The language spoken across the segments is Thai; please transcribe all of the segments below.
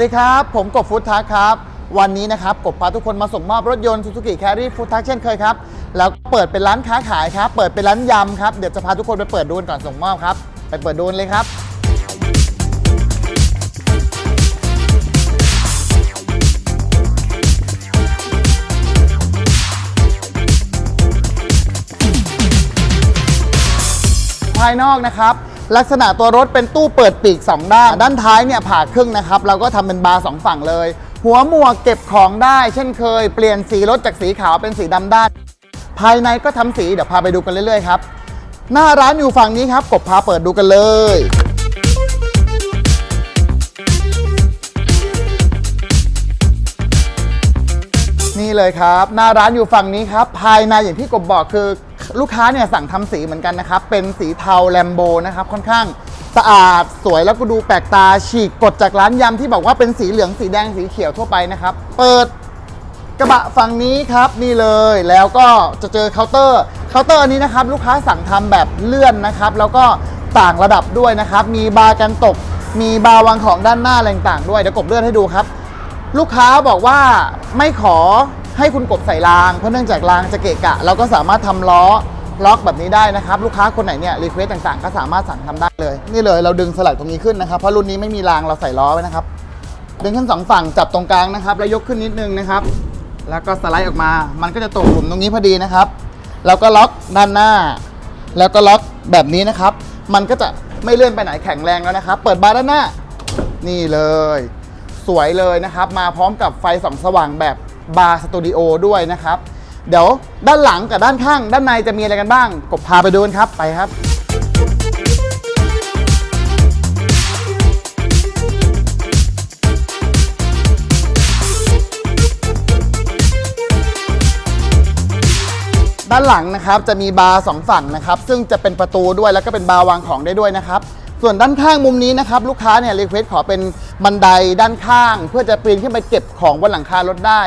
สดีครับ ผมกบฟู้ดทักครับ วันนี้นะครับกบพาทุกคนมาส่งมอบรถยนต์ Suzuki Carry Food Truck เช่นเคยครับ แล้วเปิดเป็นร้านค้าขายครับ เปิดเป็นร้านยำครับ เดี๋ยวจะพาทุกคนไปเปิดดูกันก่อนส่งมอบครับ ไปเปิดดูเลยครับภายนอกนะครับ ลักษณะตัวรถเป็นตู้เปิดปีก 2 ด้าน ด้านท้ายเนี่ยผ่าครึ่งนะครับเราก็ทำเป็นบาร์สองฝั่งเลย หัวหมวกเก็บของได้ เช่นเคย เปลี่ยนสีรถจากสีขาวเป็นสีดำด้าน ภายในก็ทำสีเดี๋ยวพาไปดูกันเรื่อยๆครับหน้าร้านอยู่ฝั่งนี้ครับกบพาเปิดดูกันเลย นี่เลยครับ หน้าร้านอยู่ฝั่งนี้ครับ ภายในอย่างที่กบบอกคือลูกค้าเนี่ยสั่งทำสีเหมือนกันนะครับ เป็นสีเทาแลมโบนะครับ ค่อนข้างสะอาดสวยแล้วก็ดูแปลกตาฉีกกดจากร้านยำที่บอกว่าเป็นสีเหลืองสีแดงสีเขียวทั่วไปนะครับ เปิดกระบะฝั่งนี้ครับนี่เลยแล้วก็จะเจอเคาน์เตอร์เคาน์เตอร์อันนี้นะครับ ลูกค้าสั่งทำแบบเลื่อนนะครับ แล้วก็ต่างระดับด้วยนะครับ มีบาร์กันตก มีบาร์วางของด้านหน้าอะไรต่างด้วยเดี๋ยวกบเลื่อนให้ดูครับ ลูกค้าบอกว่าไม่ขอ ให้คุณกบใส่ราง เพราะเนื่องจากรางจะเกะกะ เราก็สามารถทำล้อล็อกแบบนี้ได้นะครับ ลูกค้าคนไหนเนี่ยรีเควสต่างๆ ก็สามารถสั่งทำได้เลย นี่เลยเราดึงสลักตรงนี้ขึ้นนะครับ เพราะรุ่นนี้ไม่มีรางเราใส่ล้อไว้นะครับ ดึงขึ้นสองฝั่งจับตรงกลางนะครับ แล้วยกขึ้นนิดนึงนะครับ แล้วก็สไลด์ออกมา มันก็จะตกหลุมตรงนี้พอดีนะครับแล้วก็ล็อกด้านหน้า แล้วก็ล็อกแบบนี้นะครับ มันก็จะไม่เลื่อนไปไหนแข็งแรงแล้วนะครับ เปิดบาร์ด้านหน้า นี่เลย สวยเลยนะครับ มาพร้อมกับไฟส่องสว่างแบบ บาร์สตูดิโอด้วยนะครับ เดี๋ยวด้านหลังกับด้านข้าง ด้านในจะมีอะไรกันบ้าง กบพาไปดูกันครับไปครับด้านหลังนะครับจะมีบาร์สองฝั่งนะครับซึ่งจะเป็นประตูด้วยแล้วก็เป็นบาร์วางของได้ด้วยนะครับ ส่วนด้านข้างมุมนี้นะครับลูกค้าเนี่ยรีเควสขอเป็นบันไดด้านข้าง เพื่อจะปีนขึ้นไปเก็บของบนหลังคารถได้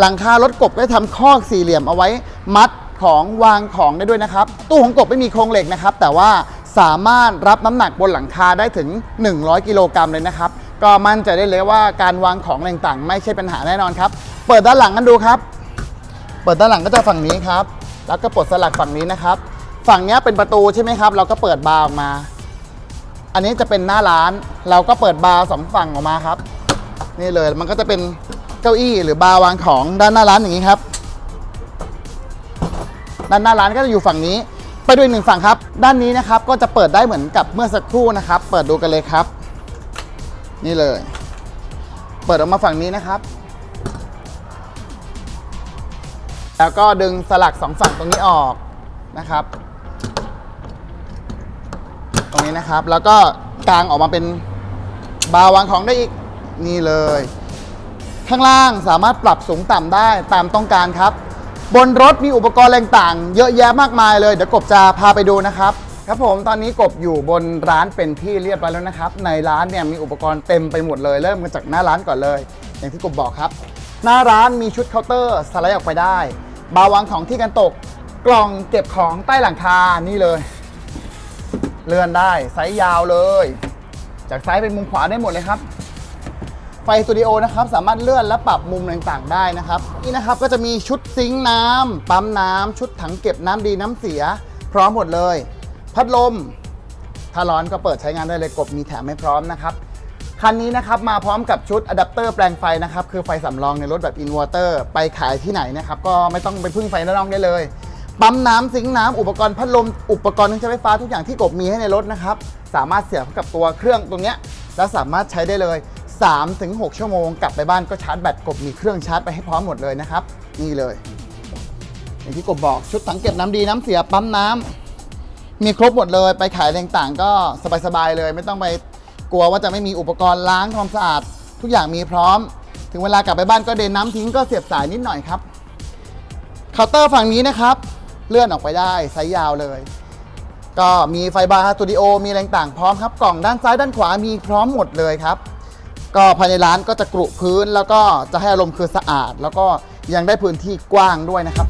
หลังคารถกบก็จะทำคอกสี่เหลี่ยมเอาไว้มัดของวางของได้ด้วยนะครับ ตู้ของกบไม่มีโครงเหล็กนะครับ แต่ว่าสามารถรับน้ำหนักบนหลังคาได้ถึง 100 กิโลกรัมเลยนะครับ ก็มั่นใจได้เลยว่าการวางของต่างๆ ไม่ใช่ปัญหาแน่นอนครับ เปิดด้านหลังกันดูครับ เปิดด้านหลังก็จะฝั่งนี้ครับ แล้วก็ปลดสลักฝั่งนี้นะครับ ฝั่งนี้เป็นประตูใช่ไหมครับ เราก็เปิดบาร์ออกมา อันนี้จะเป็นหน้าร้าน เราก็เปิดบาร์สองฝั่งออกมาครับ นี่เลยมันก็จะเป็นเก้าอี้หรือบาร์วางของด้านหน้าร้านอย่างนี้ครับ ด้านหน้าร้านก็จะอยู่ฝั่งนี้ ไปดูอีกหนึ่งฝั่งครับ ด้านนี้นะครับก็จะเปิดได้เหมือนกับเมื่อสักครู่นะครับ เปิดดูกันเลยครับ นี่เลย เปิดออกมาฝั่งนี้นะครับ แล้วก็ดึงสลักสองฝั่งตรงนี้ออกนะครับ ตรงนี้นะครับ แล้วก็กางออกมาเป็นบาร์วางของได้อีกนี่เลย ข้างล่างสามารถปรับสูงต่ำได้ตามต้องการครับ บนรถมีอุปกรณ์อะไรต่าง เยอะแยะมากมายเลยเดี๋ยวกบจะพาไปดูนะครับ ครับผมตอนนี้กบอยู่บนร้านเป็นที่เรียบร้อยแล้วนะครับ ในร้านเนี่ยมีอุปกรณ์เต็มไปหมดเลย เริ่มมาจากหน้าร้านก่อนเลย อย่างที่กบบอกครับ หน้าร้านมีชุดเคาน์เตอร์สไลด์ออกไปได้ บาร์วางของที่กันตก กล่องเก็บของใต้หลังคานี่เลย เลื่อนได้ไซส์ยาวเลย จากซ้ายเป็นมุมขวาได้หมดเลยครับ ไฟสตูดิโอนะครับสามารถเลื่อนและปรับมุมต่างๆได้นะครับ นี่นะครับก็จะมีชุดซิงค์น้ำปั๊มน้ำชุดถังเก็บน้ำดีน้ำเสีย พร้อมหมดเลย พัดลม ถ้าร้อนก็เปิดใช้งานได้เลยกบมีแถมให้พร้อมนะครับคันนี้นะครับมาพร้อมกับชุดอะแดปเตอร์แปลงไฟนะครับคือไฟสำรองในรถแบบอินเวอร์เตอร์ไปขายที่ไหนนะครับก็ไม่ต้องไปพึ่งไฟนอกได้เลย ปั๊มน้ำซิงค์น้ำอุปกรณ์พัดลม อุปกรณ์เครื่องใช้ไฟฟ้าทุกอย่างที่กบมีให้ในรถนะครับ สามารถเสียบเข้ากับตัวเครื่องตรงเนี้ยแล้วสามารถใช้ได้เลย 3-6 ชั่วโมง กลับไปบ้านก็ชาร์จแบตกบมีเครื่องชาร์จไปให้พร้อมหมดเลยนะครับ นี่เลย อย่างที่กบบอกชุดถังเก็บน้ำดีน้ำเสียปั๊มน้ำมีครบหมดเลย ไปขายแรงต่างก็สบายๆเลย ไม่ต้องไปกลัวว่าจะไม่มีอุปกรณ์ล้างความสะอาด ทุกอย่างมีพร้อม ถึงเวลากลับไปบ้านก็เดนน้ำทิ้งก็เสียบสายนิดหน่อยครับเคาน์เตอร์ฝั่งนี้นะครับ เลื่อนออกไปได้ไซส์ยาวเลย ก็มีไฟบาร์สตูดิโอมีอะไรต่างพร้อมครับ กล่องด้านซ้ายด้านขวามีพร้อมหมดเลยครับ ก็ภายในร้านก็จะกรุพื้นแล้วก็จะให้อารมณ์คือสะอาด แล้วก็ยังได้พื้นที่กว้างด้วยนะครับ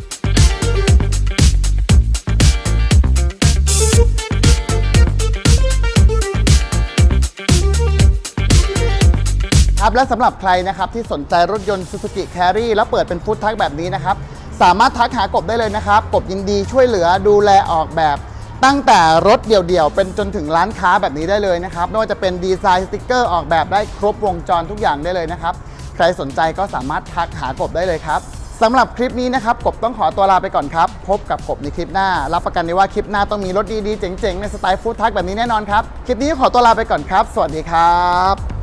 ครับและสำหรับใครนะครับที่สนใจรถยนต์ Suzuki Carry แล้วเปิดเป็นฟู้ดทักแบบนี้นะครับ สามารถทักหากบได้เลยนะครับ กบยินดีช่วยเหลือดูแลออกแบบ ตั้งแต่รถเดี่ยวๆ เป็นจนถึงร้านค้าแบบนี้ได้เลยนะครับ ไม่ว่าจะเป็นดีไซน์สติกเกอร์ออกแบบได้ครบวงจรทุกอย่างได้เลยนะครับ ใครสนใจก็สามารถทักหากบได้เลยครับสำหรับคลิปนี้นะครับ กบต้องขอตัวลาไปก่อนครับ พบกับกบในคลิปหน้า รับประกันได้ว่าคลิปหน้าต้องมีรถดีๆ เจ๋งๆ ในสไตล์ฟู้ดทักแบบนี้แน่นอนครับ คลิปนี้ขอตัวลาไปก่อนครับ สวัสดีครับ